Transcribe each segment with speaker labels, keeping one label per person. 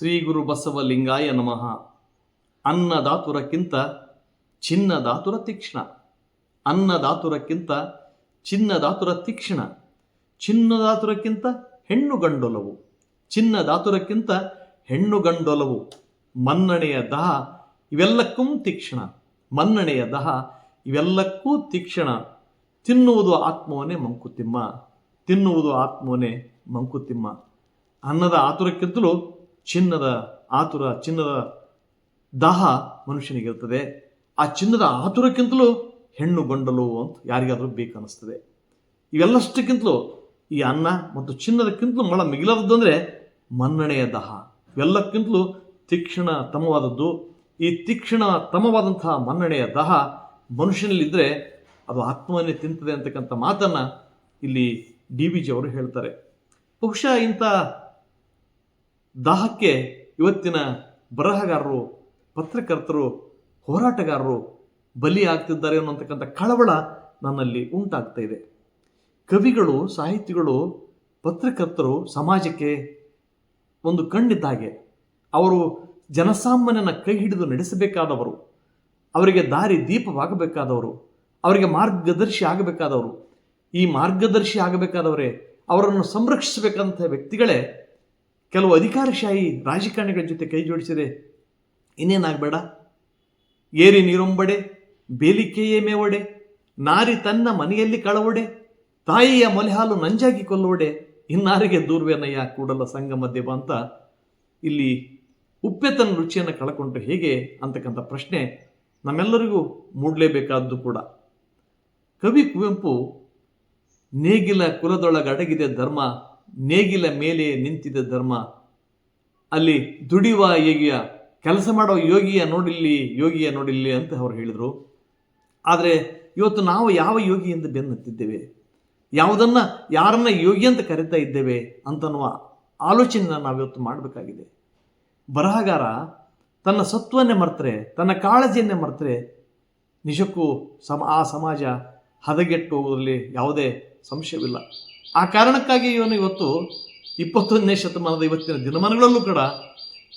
Speaker 1: ಶ್ರೀ ಗುರು ಬಸವಲಿಂಗಾಯ ನಮಃ. ಅನ್ನದಾತುರಕ್ಕಿಂತ ಚಿನ್ನದಾತುರ ತೀಕ್ಷ್ಣ. ಅನ್ನದಾತುರಕ್ಕಿಂತ ಚಿನ್ನದಾತುರ ತೀಕ್ಷ್ಣ. ಚಿನ್ನದಾತುರಕ್ಕಿಂತ ಹೆಣ್ಣು ಗಂಡೊಲವು. ಚಿನ್ನದಾತುರಕ್ಕಿಂತ ಹೆಣ್ಣು ಗಂಡೊಲವು. ಮನ್ನಣೆಯ ದಹ ಇವೆಲ್ಲಕ್ಕೂ ತೀಕ್ಷ್ಣ. ಮನ್ನಣೆಯ ದಹ ಇವೆಲ್ಲಕ್ಕೂ ತೀಕ್ಷ್ಣ. ತಿನ್ನುವುದು ಆತ್ಮವನೇ ಮಂಕುತಿಮ್ಮ. ತಿನ್ನುವುದು ಆತ್ಮವನೇ ಮಂಕುತಿಮ್ಮ. ಅನ್ನದ ಆತುರಕ್ಕಿಂತಲೂ ಚಿನ್ನದ ಆತುರ, ಚಿನ್ನದ ದಾಹ ಮನುಷ್ಯನಿಗಿರ್ತದೆ ಆ ಚಿನ್ನದ ಆತುರಕ್ಕಿಂತಲೂ ಹೆಣ್ಣು ಗಂಡಲು ಅಂತ ಯಾರಿಗಾದರೂ ಬೇಕನ್ನಿಸ್ತದೆ. ಇವೆಲ್ಲಷ್ಟಕ್ಕಿಂತಲೂ ಈ ಅನ್ನ ಮತ್ತು ಚಿನ್ನದಕ್ಕಿಂತಲೂ ಮಳ ಮಿಗಿಲಾದದ್ದು ಅಂದರೆ ಮನ್ನಣೆಯ ದಹ. ಇವೆಲ್ಲಕ್ಕಿಂತಲೂ ತೀಕ್ಷ್ಣ ತಮವಾದದ್ದು. ಈ ತೀಕ್ಷ್ಣ ತಮವಾದಂತಹ ಮನ್ನಣೆಯ ದಹ ಮನುಷ್ಯನಲ್ಲಿದ್ದರೆ ಅದು ಆತ್ಮವನ್ನೇ ತಿಂತದೆ ಅಂತಕ್ಕಂಥ ಮಾತನ್ನು ಇಲ್ಲಿ ಡಿ ಬಿ ಜಿ ಅವರು ಹೇಳ್ತಾರೆ. ಬಹುಶಃ ಇಂಥ ದಾಹಕ್ಕೆ ಇವತ್ತಿನ ಬರಹಗಾರರು, ಪತ್ರಕರ್ತರು, ಹೋರಾಟಗಾರರು ಬಲಿ ಆಗ್ತಿದ್ದಾರೆ ಅನ್ನೋಂತಕ್ಕಂಥ ಕಳವಳ ನನ್ನಲ್ಲಿ ಉಂಟಾಗ್ತಾ ಇದೆ. ಕವಿಗಳು, ಸಾಹಿತಿಗಳು, ಪತ್ರಕರ್ತರು ಸಮಾಜಕ್ಕೆ ಒಂದು ಕಣ್ಣಿದ್ದಾಗೆ ಅವರು ಜನಸಾಮಾನ್ಯನ ಕೈ ಹಿಡಿದು ನಡೆಸಬೇಕಾದವರು, ಅವರಿಗೆ ದಾರಿ ದೀಪವಾಗಬೇಕಾದವರು, ಅವರಿಗೆ ಮಾರ್ಗದರ್ಶಿ ಆಗಬೇಕಾದವರು, ಈ ಮಾರ್ಗದರ್ಶಿ ಆಗಬೇಕಾದವರೇ ಅವರನ್ನು ಸಂರಕ್ಷಿಸಬೇಕಂತ ವ್ಯಕ್ತಿಗಳೇ ಕೆಲವು ಅಧಿಕಾರಶಾಹಿ ರಾಜಕಾರಣಿಗಳ ಜೊತೆ ಕೈ ಜೋಡಿಸಿದೆ ಇನ್ನೇನಾಗಬೇಡ? ಏರಿ ನೀರೊಂಬಡೆ ಬೇಲಿಕೆಯೇ ಮೇವಡೆ, ನಾರಿ ತನ್ನ ಮನೆಯಲ್ಲಿ ಕಳವಡೆ, ತಾಯಿಯ ಮೊಲೆಹಾಲು ನಂಜಾಗಿ ಕೊಲ್ಲೋಡೆ ಇನ್ನಾರಿಗೆ ದೂರ್ವೇನಯ್ಯ ಕೂಡಲ ಸಂಗಮ ದೇವ ಅಂತ ಇಲ್ಲಿ ಉಪ್ಪೆತನ ರುಚಿಯನ್ನು ಕಳ್ಕೊಂಡು ಹೇಗೆ ಅಂತಕ್ಕಂಥ ಪ್ರಶ್ನೆ ನಮ್ಮೆಲ್ಲರಿಗೂ ಮೂಡಲೇಬೇಕಾದ್ದು ಕೂಡ. ಕವಿ ಕುವೆಂಪು, ನೇಗಿಲ ಕುಲದೊಳಗಡಗಿದೆ ಧರ್ಮ ನೇಗಿಲ ಮೇಲೆ ನಿಂತಿದ ಧರ್ಮ, ಅಲ್ಲಿ ದುಡಿಯುವ ಯೋಗಿಯ, ಕೆಲಸ ಮಾಡೋ ಯೋಗಿಯ ನೋಡಿಲ್ಲಿ ಯೋಗಿಯ ನೋಡಿಲ್ಲಿ ಅಂತ ಅವ್ರು ಹೇಳಿದರು. ಆದರೆ ಇವತ್ತು ನಾವು ಯಾವ ಯೋಗಿಯಿಂದ ಬೆನ್ನತ್ತಿದ್ದೇವೆ? ಯಾವುದನ್ನ, ಯಾರನ್ನ ಯೋಗಿ ಅಂತ ಕರಿತಾ ಇದ್ದೇವೆ ಅಂತನ್ನುವ ಆಲೋಚನೆನ ನಾವಿವತ್ತು ಮಾಡಬೇಕಾಗಿದೆ. ಬರಹಗಾರ ತನ್ನ ಸತ್ವನ್ನೇ ಮರ್ತರೆ, ತನ್ನ ಕಾಳಜಿಯನ್ನೇ ಮರ್ತರೆ ನಿಜಕ್ಕೂ ಸಮ, ಆ ಸಮಾಜ ಹದಗೆಟ್ಟು ಹೋಗೋದ್ರಲ್ಲಿ ಯಾವುದೇ ಸಂಶಯವಿಲ್ಲ. ಆ ಕಾರಣಕ್ಕಾಗಿ ಇವನು ಇವತ್ತು ಇಪ್ಪತ್ತೊಂದನೇ ಶತಮಾನದ ಇವತ್ತಿನ ದಿನಮಾನಗಳಲ್ಲೂ ಕೂಡ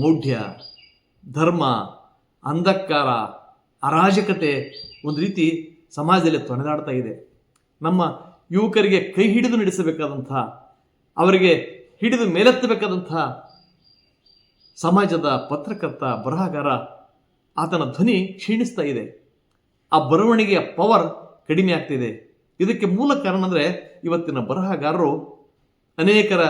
Speaker 1: ಮೌಢ್ಯ, ಧರ್ಮ, ಅಂಧಕಾರ, ಅರಾಜಕತೆ ಒಂದು ರೀತಿ ಸಮಾಜದಲ್ಲಿ ತೊನೆದಾಡ್ತಾ ಇದೆ. ನಮ್ಮ ಯುವಕರಿಗೆ ಕೈ ಹಿಡಿದು ನಡೆಸಬೇಕಾದಂಥ, ಅವರಿಗೆ ಹಿಡಿದು ಮೇಲೆತ್ತಬೇಕಾದಂಥ ಸಮಾಜದ ಪತ್ರಕರ್ತ, ಬರಹಗಾರ, ಆತನ ಧ್ವನಿ ಕ್ಷೀಣಿಸ್ತಾ ಇದೆ. ಆ ಬರವಣಿಗೆಯ ಪವರ್ ಕಡಿಮೆ ಆಗ್ತಿದೆ ಇದಕ್ಕೆ ಮೂಲ ಕಾರಣ ಅಂದರೆ ಇವತ್ತಿನ ಬರಹಗಾರರು ಅನೇಕರ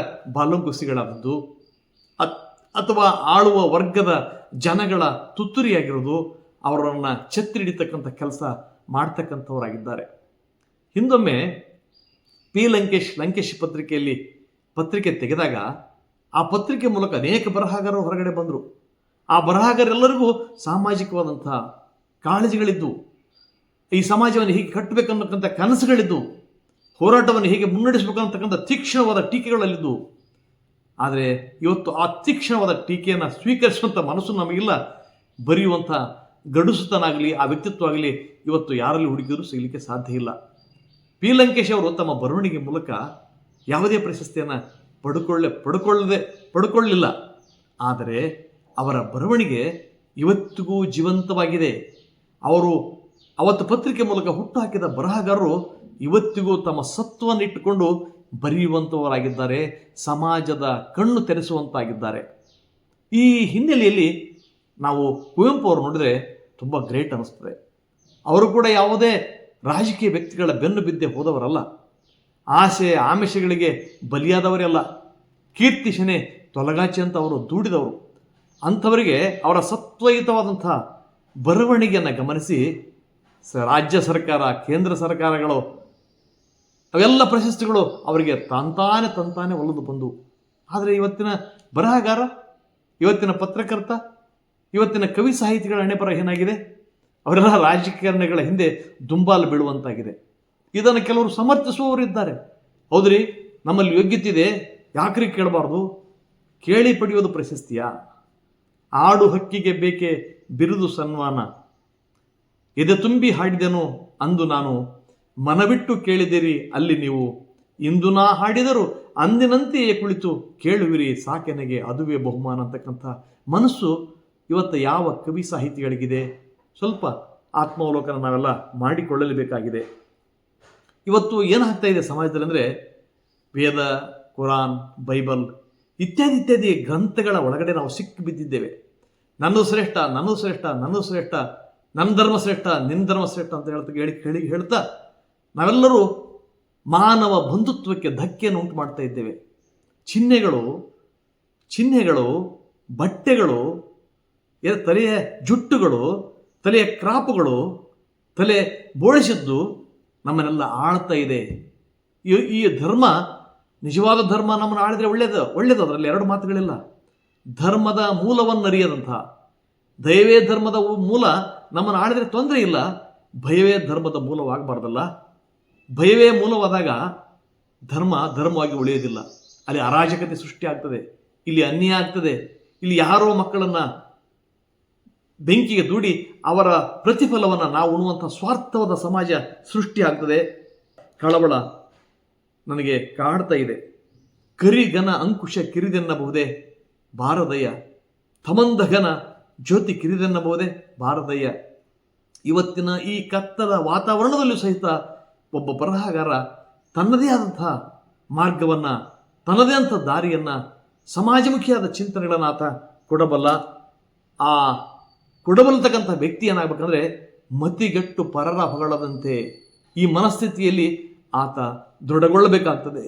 Speaker 1: ಅತ್- ಅಥವಾ ಆಳುವ ವರ್ಗದ ಜನಗಳ ತುತ್ತುರಿಯಾಗಿರೋದು ಅವರನ್ನು ಛತ್ರಿ ಹಿಡಿತಕ್ಕಂಥ ಕೆಲಸ ಮಾಡ್ತಕ್ಕಂಥವರಾಗಿದ್ದಾರೆ. ಹಿಂದೊಮ್ಮೆ ಪಿ ಲಂಕೇಶ್ ಲಂಕೇಶ್ ಪತ್ರಿಕೆಯಲ್ಲಿ ಪತ್ರಿಕೆ ತೆಗೆದಾಗ ಆ ಪತ್ರಿಕೆ ಮೂಲಕ ಅನೇಕ ಬರಹಗಾರರು ಹೊರಗಡೆ ಬಂದರು. ಆ ಬರಹಗಾರೆಲ್ಲರಿಗೂ ಸಾಮಾಜಿಕವಾದಂಥ ಕಾಳಜಿಗಳಿದ್ದು ಈ ಸಮಾಜವನ್ನು ಹೀಗೆ ಕಟ್ಟಬೇಕನ್ನತಕ್ಕಂಥ ಕನಸುಗಳಿದ್ದು, ಹೋರಾಟವನ್ನು ಹೇಗೆ ಮುನ್ನಡೆಸಬೇಕನ್ನತಕ್ಕಂಥ ತೀಕ್ಷ್ಣವಾದ ಟೀಕೆಗಳಲ್ಲಿದ್ದು, ಆದರೆ ಇವತ್ತು ಆ ತೀಕ್ಷ್ಣವಾದ ಟೀಕೆಯನ್ನು ಸ್ವೀಕರಿಸುವಂಥ ಮನಸ್ಸು ನಮಗಿಲ್ಲ. ಬರೆಯುವಂಥ ಗಡುಸುತನಾಗಲಿ, ಆ ವ್ಯಕ್ತಿತ್ವ ಆಗಲಿ ಇವತ್ತು ಯಾರಲ್ಲಿ ಹುಡುಕಿದರೂ ಸಿಗಲಿಕ್ಕೆ ಸಾಧ್ಯ ಇಲ್ಲ. ಪಿ. ಲಂಕೇಶ್ ಅವರು ತಮ್ಮ ಬರವಣಿಗೆ ಮೂಲಕ ಯಾವುದೇ ಪ್ರಶಸ್ತಿಯನ್ನು ಪಡ್ಕೊಳ್ಳೆ, ಪಡ್ಕೊಳ್ಳದೆ, ಪಡ್ಕೊಳ್ಳಿಲ್ಲ. ಆದರೆ ಅವರ ಬರವಣಿಗೆ ಇವತ್ತಿಗೂ ಜೀವಂತವಾಗಿದೆ. ಅವರು ಅವತ್ತು ಪತ್ರಿಕೆ ಮೂಲಕ ಹುಟ್ಟುಹಾಕಿದ ಬರಹಗಾರರು ಇವತ್ತಿಗೂ ತಮ್ಮ ಸತ್ವವನ್ನು ಇಟ್ಟುಕೊಂಡು ಬರೆಯುವಂಥವರಾಗಿದ್ದಾರೆ ಸಮಾಜದ ಕಣ್ಣು ತೆರೆಸುವಂತಾಗಿದ್ದಾರೆ. ಈ ಹಿನ್ನೆಲೆಯಲ್ಲಿ ನಾವು ಕುವೆಂಪು ಅವರು ನೋಡಿದರೆ ತುಂಬ ಗ್ರೇಟ್ ಅನ್ನಿಸ್ತದೆ. ಅವರು ಕೂಡ ಯಾವುದೇ ರಾಜಕೀಯ ವ್ಯಕ್ತಿಗಳ ಬೆನ್ನು ಬಿದ್ದೆ ಹೋದವರಲ್ಲ. ಆಸೆ, ಆಮಿಷಗಳಿಗೆ ಬಲಿಯಾದವರಲ್ಲ ಕೀರ್ತಿ, ಶನೆ, ತೊಲಗಾಚಿ ಅಂತ ಅವರು ದೂಡಿದವರು. ಅಂಥವರಿಗೆ ಅವರ ಸತ್ವಯುತವಾದಂಥ ಬರವಣಿಗೆಯನ್ನು ಗಮನಿಸಿ ರಾಜ್ಯ ಸರ್ಕಾರ, ಕೇಂದ್ರ ಸರ್ಕಾರಗಳು, ಅವೆಲ್ಲ ಪ್ರಶಸ್ತಿಗಳು ಅವರಿಗೆ ತಂತಾನೆ ತಂತಾನೆ ಒಲಿದು ಬಂದವು ಆದರೆ ಇವತ್ತಿನ ಬರಹಗಾರ, ಇವತ್ತಿನ ಪತ್ರಕರ್ತ, ಇವತ್ತಿನ ಕವಿ ಸಾಹಿತಿಗಳ ಹಣೆಬರ ಏನಾಗಿದೆ? ಅವರೆಲ್ಲ ರಾಜಕೀಯಗಳ ಹಿಂದೆ ದುಂಬಾಲು ಬೀಳುವಂತಾಗಿದೆ. ಇದನ್ನು ಕೆಲವರು ಸಮರ್ಥಿಸುವವರು ಇದ್ದಾರೆ ಹೌದ್ರಿ? ನಮ್ಮಲ್ಲಿ ಯೋಗ್ಯತೆ ಇದೆ ಯಾಕ್ರಿ ಕೇಳಬಾರ್ದು? ಕೇಳಿ ಪಡೆಯೋದು ಪ್ರಶಸ್ತಿಯ? ಆಡು ಹಕ್ಕಿಗೆ ಬೇಕೆ ಬಿರುದು ಸನ್ಮಾನ? ಎದೆ ತುಂಬಿ ಹಾಡಿದೆನು ಅಂದು ನಾನು, ಮನವಿಟ್ಟು ಕೇಳಿದಿರಿ, ಅಲ್ಲಿ ನೀವು. ಇಂದು ನಾ ಹಾಡಿದರು ಅಂದಿನಂತೆಯೇ ಕುಳಿತು ಕೇಳುವಿರಿ, ಸಾಕೆನಗೆ ಅದುವೇ ಬಹುಮಾನ ಅಂತಕ್ಕಂಥ ಮನಸ್ಸು ಇವತ್ತು ಯಾವ ಕವಿ ಸಾಹಿತಿಗಳಿಗಿದೆ. ಸ್ವಲ್ಪ ಆತ್ಮಾವಲೋಕನ ನಾವೆಲ್ಲ ಮಾಡಿಕೊಳ್ಳಲೇಬೇಕಾಗಿದೆ. ಇವತ್ತು ಏನಾಗ್ತಾ ಇದೆ ಸಮಾಜದಲ್ಲಿ ಅಂದರೆ, ವೇದ, ಕುರಾನ್, ಬೈಬಲ್ ಇತ್ಯಾದಿ ಇತ್ಯಾದಿ ಗ್ರಂಥಗಳ ಒಳಗಡೆ ನಾವು ಸಿಕ್ಕಿ ಬಿದ್ದಿದ್ದೇವೆ ನನ್ನ ಶ್ರೇಷ್ಠ ನನ್ನದು ಶ್ರೇಷ್ಠ ನನ್ನದು ಶ್ರೇಷ್ಠ ನನ್ನ ಧರ್ಮ ಶ್ರೇಷ್ಠ ನಿನ್ನ ಧರ್ಮ ಶ್ರೇಷ್ಠ ಅಂತ ಹೇಳ್ತಾ, ಹೇಳಿ ಹೇಳಿ, ಹೇಳ್ತಾ ನಾವೆಲ್ಲರೂ ಮಾನವ ಬಂಧುತ್ವಕ್ಕೆ ಧಕ್ಕೆಯನ್ನು ಉಂಟು ಮಾಡ್ತಾ ಇದ್ದೇವೆ. ಚಿಹ್ನೆಗಳು ಚಿಹ್ನೆಗಳು, ಬಟ್ಟೆಗಳು ತಲೆಯ ಜುಟ್ಟುಗಳು, ತಲೆಯ ಕ್ರಾಪುಗಳು, ತಲೆ ಬೋಳಿಸಿದ್ದು ನಮ್ಮನ್ನೆಲ್ಲ ಆಳ್ತಾ ಇದೆ. ಈ ಧರ್ಮ, ನಿಜವಾದ ಧರ್ಮ ನಮ್ಮನ್ನು ಆಳಿದ್ರೆ ಒಳ್ಳೆಯದು ಒಳ್ಳೆಯದು ಅದರಲ್ಲಿ ಎರಡು ಮಾತುಗಳಿಲ್ಲ. ಧರ್ಮದ ಮೂಲವನ್ನು ದಯವೇ ಧರ್ಮದ ಮೂಲ ನಮ್ಮನ್ನು ಆಡಿದರೆ ತೊಂದರೆ ಇಲ್ಲ. ಭಯವೇ ಧರ್ಮದ ಮೂಲವಾಗಬಾರ್ದಲ್ಲ. ಭಯವೇ ಮೂಲವಾದಾಗ ಧರ್ಮ ಧರ್ಮವಾಗಿ ಉಳಿಯೋದಿಲ್ಲ ಅಲ್ಲಿ ಅರಾಜಕತೆ ಸೃಷ್ಟಿ ಆಗ್ತದೆ. ಇಲ್ಲಿ ಅನ್ಯ ಆಗ್ತದೆ. ಇಲ್ಲಿ ಯಾರೋ ಮಕ್ಕಳನ್ನು ಬೆಂಕಿಗೆ ದೂಡಿ ಅವರ ಪ್ರತಿಫಲವನ್ನು ನಾವು ಉಣುವಂಥ ಸ್ವಾರ್ಥವಾದ ಸಮಾಜ ಸೃಷ್ಟಿ ಆಗ್ತದೆ. ಕಳವಳ ನನಗೆ ಕಾಡ್ತಾ ಇದೆ. ಕರಿಗನ ಅಂಕುಶ ಕಿರಿದೆನ್ನಬಹುದೇ. ಭಾರದಯ್ಯ ತಮಂದಗನ ಜ್ಯೋತಿ ಕಿರಿದೆನ್ನಬಹುದೇ? ಭಾರತಯ್ಯ, ಇವತ್ತಿನ ಈ ಕತ್ತಲ ವಾತಾವರಣದಲ್ಲೂ ಸಹಿತ ಒಬ್ಬ ಬರಹಗಾರ ತನ್ನದೇ ಆದಂತಹ ಮಾರ್ಗವನ್ನು, ತನ್ನದೇ ಅಂಥ ದಾರಿಯನ್ನು ಸಮಾಜಮುಖಿಯಾದ ಚಿಂತನೆಗಳನ್ನು ಆತ ಕೊಡಬಲ್ಲ, ಆ ಕೊಡಬಲ್ಲತಕ್ಕಂಥ ವ್ಯಕ್ತಿ ಏನಾಗಬೇಕಂದ್ರೆ ಮತಿಗೆಟ್ಟು ಪರರ ಹೊಗಳದಂತೆ ಈ ಮನಸ್ಥಿತಿಯಲ್ಲಿ ಆತ ದೃಢಗೊಳ್ಳಬೇಕಾಗ್ತದೆ.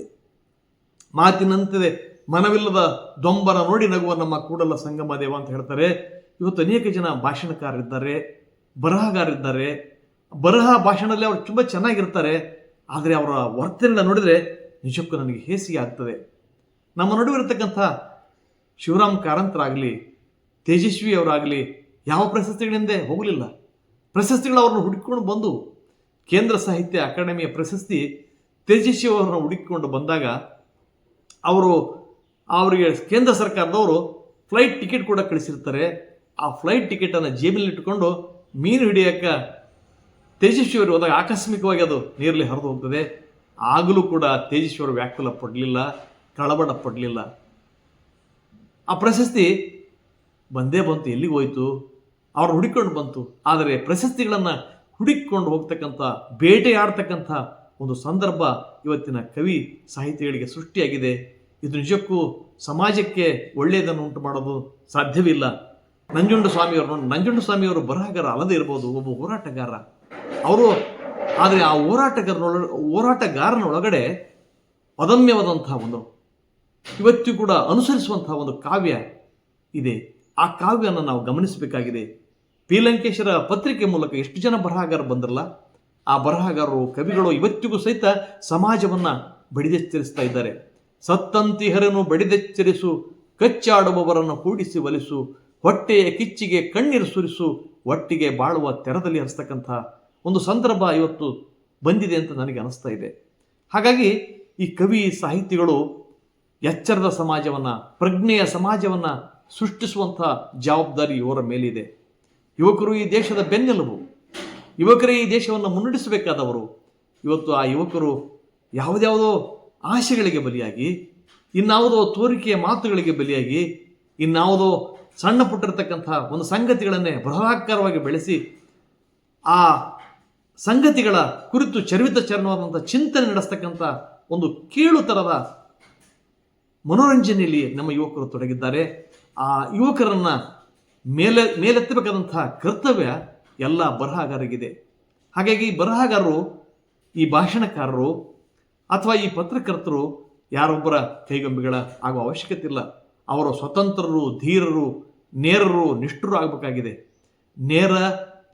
Speaker 1: ಮಾತಿನಂತಿದೆ, ಮನವಿಲ್ಲದ ದೊಂಬರ ನೋಡಿ ನಗುವ ನಮ್ಮ ಕೂಡಲ ಸಂಗಮ ದೇವ ಅಂತ ಹೇಳ್ತಾರೆ. ಇವತ್ತು ಅನೇಕ ಜನ ಭಾಷಣಕಾರರಿದ್ದಾರೆ, ಬರಹಗಾರರಿದ್ದಾರೆ. ಬರಹ ಭಾಷಣದಲ್ಲಿ ಅವರು ತುಂಬ ಚೆನ್ನಾಗಿರ್ತಾರೆ, ಆದರೆ ಅವರ ವರ್ತನೆಯನ್ನು ನೋಡಿದರೆ ನಿಜಕ್ಕೂ ನನಗೆ ಹೇಸಿಗೆ ಆಗ್ತದೆ. ನಮ್ಮ ನಡುವೆ ಇರತಕ್ಕಂಥ ಶಿವರಾಮ್ ಕಾರಂತರಾಗಲಿ, ತೇಜಸ್ವಿ ಅವರಾಗಲಿ, ಯಾವ ಪ್ರಶಸ್ತಿಗಳಿಂದ ಹೋಗಲಿಲ್ಲ. ಪ್ರಶಸ್ತಿಗಳು ಅವ್ರನ್ನ ಹುಡುಕಿಕೊಂಡು ಬಂದು, ಕೇಂದ್ರ ಸಾಹಿತ್ಯ ಅಕಾಡೆಮಿಯ ಪ್ರಶಸ್ತಿ ತೇಜಸ್ವಿ ಅವರನ್ನು ಹುಡುಕಿಕೊಂಡು ಬಂದಾಗ, ಅವರು, ಅವರಿಗೆ ಕೇಂದ್ರ ಸರ್ಕಾರದವರು ಫ್ಲೈಟ್ ಟಿಕೆಟ್ ಕೂಡ ಕಳಿಸಿರ್ತಾರೆ. ಆ ಫ್ಲೈಟ್ ಟಿಕೆಟನ್ನು ಜೇಬಿನಲ್ಲಿ ಇಟ್ಟುಕೊಂಡು ಮೀನು ಹಿಡಿಯೋಕ್ಕೆ ತೇಜಸ್ವಿ ಅವರು ಹೋದಾಗ ಆಕಸ್ಮಿಕವಾಗಿ ಅದು ನೀರಲ್ಲಿ ಹರಿದು ಹೋಗ್ತದೆ. ಆಗಲೂ ಕೂಡ ತೇಜಸ್ವಿ ಅವರು ವ್ಯಾಕುಲ ಪಡಲಿಲ್ಲ ಕಳಬಡ ಪಡಲಿಲ್ಲ. ಆ ಪ್ರಶಸ್ತಿ ಬಂದೇ ಬಂತು, ಎಲ್ಲಿಗೆ ಹೋಯಿತು? ಅವ್ರು ಹುಡುಕೊಂಡು ಬಂತು. ಆದರೆ ಪ್ರಶಸ್ತಿಗಳನ್ನು ಹುಡುಕಿಕೊಂಡು ಹೋಗ್ತಕ್ಕಂಥ, ಬೇಟೆಯಾಡ್ತಕ್ಕಂಥ ಒಂದು ಸಂದರ್ಭ ಇವತ್ತಿನ ಕವಿ ಸಾಹಿತಿಗಳಿಗೆ ಸೃಷ್ಟಿಯಾಗಿದೆ. ಇದು ನಿಜಕ್ಕೂ ಸಮಾಜಕ್ಕೆ ಒಳ್ಳೆಯದನ್ನು ಉಂಟು ಮಾಡೋದು ಸಾಧ್ಯವಿಲ್ಲ. ನಂಜುಂಡ ಸ್ವಾಮಿಯವರು ನಂಜುಂಡ ಸ್ವಾಮಿಯವರು ಬರಹಗಾರ ಅಲ್ಲದೆ ಇರ್ಬೋದು, ಒಬ್ಬ ಹೋರಾಟಗಾರ. ಅವರು, ಆದರೆ ಆ ಹೋರಾಟಗಾರನೊಳ ಹೋರಾಟಗಾರನ ಒಳಗಡೆ ಅದಮ್ಯವಾದಂತಹ ಒಂದು, ಇವತ್ತು ಕೂಡ ಅನುಸರಿಸುವಂತಹ ಒಂದು ಕಾವ್ಯ ಇದೆ. ಆ ಕಾವ್ಯನ ನಾವು ಗಮನಿಸಬೇಕಾಗಿದೆ. ಪೀಲಂಕೇಶ್ವರ ಪತ್ರಿಕೆ ಮೂಲಕ ಎಷ್ಟು ಜನ ಬರಹಗಾರ ಬಂದ್ರಲ್ಲ, ಆ ಬರಹಗಾರರು, ಕವಿಗಳು ಇವತ್ತಿಗೂ ಸಹಿತ ಸಮಾಜವನ್ನು ಬಡಿದೆಚ್ಚರಿಸ್ತಾ ಇದ್ದಾರೆ. ಸತ್ತಂತಿಹರನು ಬಡಿದೆಚ್ಚರಿಸು, ಕಚ್ಚಾಡುವವರನ್ನು ಕೂಡಿಸಿ ಒಲಿಸು ಹೊಟ್ಟೆಯ ಕಿಚ್ಚಿಗೆ ಕಣ್ಣೀರು ಸುರಿಸು ಒಟ್ಟಿಗೆ ಬಾಳುವ ತೆರದಲ್ಲಿ ಅನಿಸ್ತಕ್ಕಂಥ ಒಂದು ಸಂದರ್ಭ ಇವತ್ತು ಬಂದಿದೆ ಅಂತ ನನಗೆ ಅನಿಸ್ತಾ ಇದೆ. ಹಾಗಾಗಿ ಈ ಕವಿ, ಸಾಹಿತಿಗಳು ಎಚ್ಚರದ ಸಮಾಜವನ್ನು, ಪ್ರಜ್ಞೆಯ ಸಮಾಜವನ್ನು ಸೃಷ್ಟಿಸುವಂಥ ಜವಾಬ್ದಾರಿ ಇವರ ಮೇಲಿದೆ. ಯುವಕರು ಈ ದೇಶದ ಬೆನ್ನೆಲುಬು. ಯುವಕರೇ ಈ ದೇಶವನ್ನು ಮುನ್ನಡೆಸಬೇಕಾದವರು. ಇವತ್ತು ಆ ಯುವಕರು ಯಾವುದ್ಯಾವುದೋ ಆಶೆಗಳಿಗೆ ಬಲಿಯಾಗಿ, ಇನ್ನಾವುದೋ ತೋರಿಕೆಯ ಮಾತುಗಳಿಗೆ ಬಲಿಯಾಗಿ, ಇನ್ನಾವುದೋ ಸಣ್ಣ ಪುಟ್ಟಿರ್ತಕ್ಕಂಥ ಒಂದು ಸಂಗತಿಗಳನ್ನೇ ಬೃಹದಾಕಾರವಾಗಿ ಬೆಳೆಸಿ ಆ ಸಂಗತಿಗಳ ಕುರಿತು ಚರ್ವಿತ ಚರಣವಾದಂಥ ಚಿಂತನೆ ನಡೆಸ್ತಕ್ಕಂಥ ಒಂದು ಕೀಳು ಥರದ ಮನೋರಂಜನೆಯಲ್ಲಿ ನಮ್ಮ ಯುವಕರು ತೊಡಗಿದ್ದಾರೆ. ಆ ಯುವಕರನ್ನು ಮೇಲೆ ಮೇಲೆತ್ತಬೇಕಾದಂತಹ ಕರ್ತವ್ಯ ಎಲ್ಲ ಬರಹಗಾರರಿಗಿದೆ. ಹಾಗಾಗಿ ಬರಹಗಾರರು, ಈ ಭಾಷಣಕಾರರು ಅಥವಾ ಈ ಪತ್ರಕರ್ತರು ಯಾರೊಬ್ಬರ ಕೈಗೊಂಬೆಗಳ ಆಗುವ ಅವಶ್ಯಕತೆ ಇಲ್ಲ. ಅವರು ಸ್ವತಂತ್ರರು, ಧೀರರು, ನೇರರು, ನಿಷ್ಠರು ಆಗಬೇಕಾಗಿದೆ. ನೇರ,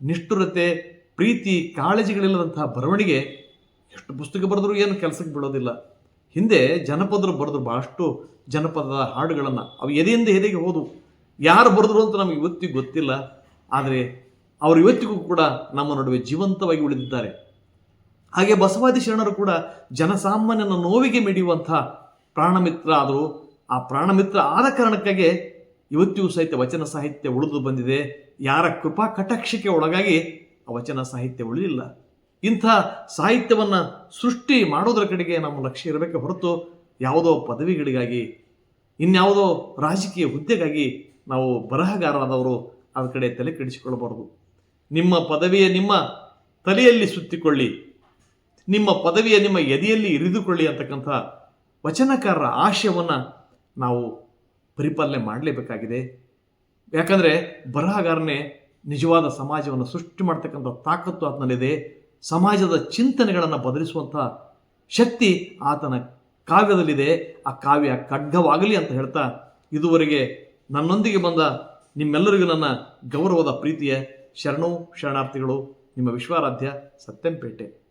Speaker 1: ನಿಷ್ಠುರತೆ, ಪ್ರೀತಿ, ಕಾಳಜಿಗಳಿಲ್ಲದಂತಹ ಬರವಣಿಗೆ ಎಷ್ಟು ಪುಸ್ತಕ ಬರೆದರೂ ಏನು ಕೆಲಸಕ್ಕೆ ಬೀಳೋದಿಲ್ಲ ಹಿಂದೆ ಜನಪದರು ಬರೆದ್ರು ಬಹಳಷ್ಟು ಜನಪದದ ಹಾಡುಗಳನ್ನು. ಅವು ಎದೆಯಿಂದ ಎದೆಗೆ ಹೋದವು ಯಾರು ಬರೆದ್ರು ಅಂತ ನಮಗೆ ಇವತ್ತಿಗೂ ಗೊತ್ತಿಲ್ಲ. ಆದರೆ ಅವರು ಇವತ್ತಿಗೂ ಕೂಡ ನಮ್ಮ ನಡುವೆ ಜೀವಂತವಾಗಿ ಉಳಿದಿದ್ದಾರೆ. ಹಾಗೆ ಬಸವಾದಿ ಶರಣರು ಕೂಡ ಜನಸಾಮಾನ್ಯನ ನೋವಿಗೆ ಮಿಡಿಯುವಂಥ ಪ್ರಾಣಮಿತ್ರ ಆದರು. ಆ ಪ್ರಾಣಮಿತ್ರ ಆದ ಕಾರಣಕ್ಕಾಗಿ ಇವತ್ತಿಗೂ ಸಹಿತ ವಚನ ಸಾಹಿತ್ಯ ಉಳಿದು ಬಂದಿದೆ. ಯಾರ ಕೃಪಾ ಕಟಾಕ್ಷಕ್ಕೆ ಒಳಗಾಗಿ ಆ ವಚನ ಸಾಹಿತ್ಯ ಉಳಿಯಲಿಲ್ಲ ಇಂಥ ಸಾಹಿತ್ಯವನ್ನು ಸೃಷ್ಟಿ ಮಾಡೋದ್ರ ಕಡೆಗೆ ನಮ್ಮ ಲಕ್ಷ್ಯ ಇರಬೇಕೆ ಹೊರತು ಯಾವುದೋ ಪದವಿಗಳಿಗಾಗಿ, ಇನ್ಯಾವುದೋ ರಾಜಕೀಯ ಹುದ್ದೆಗಾಗಿ ನಾವು ಬರಹಗಾರರಾದವರು ಅದರ ಕಡೆ ತಲೆ ಕೆಡಿಸಿಕೊಳ್ಳಬಾರದು. ನಿಮ್ಮ ಪದವಿಯ ನಿಮ್ಮ ತಲೆಯಲ್ಲಿ ಸುತ್ತಿಕೊಳ್ಳಿ. ನಿಮ್ಮ ಪದವಿಯ ನಿಮ್ಮ ಎದೆಯಲ್ಲಿ ಇರಿದುಕೊಳ್ಳಿ ಅಂತಕ್ಕಂಥ ವಚನಕಾರರ ಆಶಯವನ್ನು ನಾವು ಪರಿಪಾಲನೆ ಮಾಡಲೇಬೇಕಾಗಿದೆ. ಯಾಕಂದರೆ ಬರಹಗಾರನೇ ನಿಜವಾದ ಸಮಾಜವನ್ನು ಸೃಷ್ಟಿ ಮಾಡ್ತಕ್ಕಂಥ ತಾಕತ್ತು ಆತನಲ್ಲಿದೆ. ಸಮಾಜದ ಚಿಂತನೆಗಳನ್ನು ಬದಲಿಸುವಂಥ ಶಕ್ತಿ ಆತನ ಕಾವ್ಯದಲ್ಲಿದೆ. ಆ ಕಾವ್ಯ ಖಡ್ಗವಾಗಲಿ ಅಂತ ಹೇಳ್ತಾ ಇದುವರೆಗೆ ನನ್ನೊಂದಿಗೆ ಬಂದ ನಿಮ್ಮೆಲ್ಲರಿಗೂ ನನ್ನ ಗೌರವದ ಪ್ರೀತಿಯ ಶರಣು ಶರಣಾರ್ಥಿಗಳು ನಿಮ್ಮ ವಿಶ್ವಾರಾಧ್ಯ ಸತ್ಯಂಪೇಟೆ.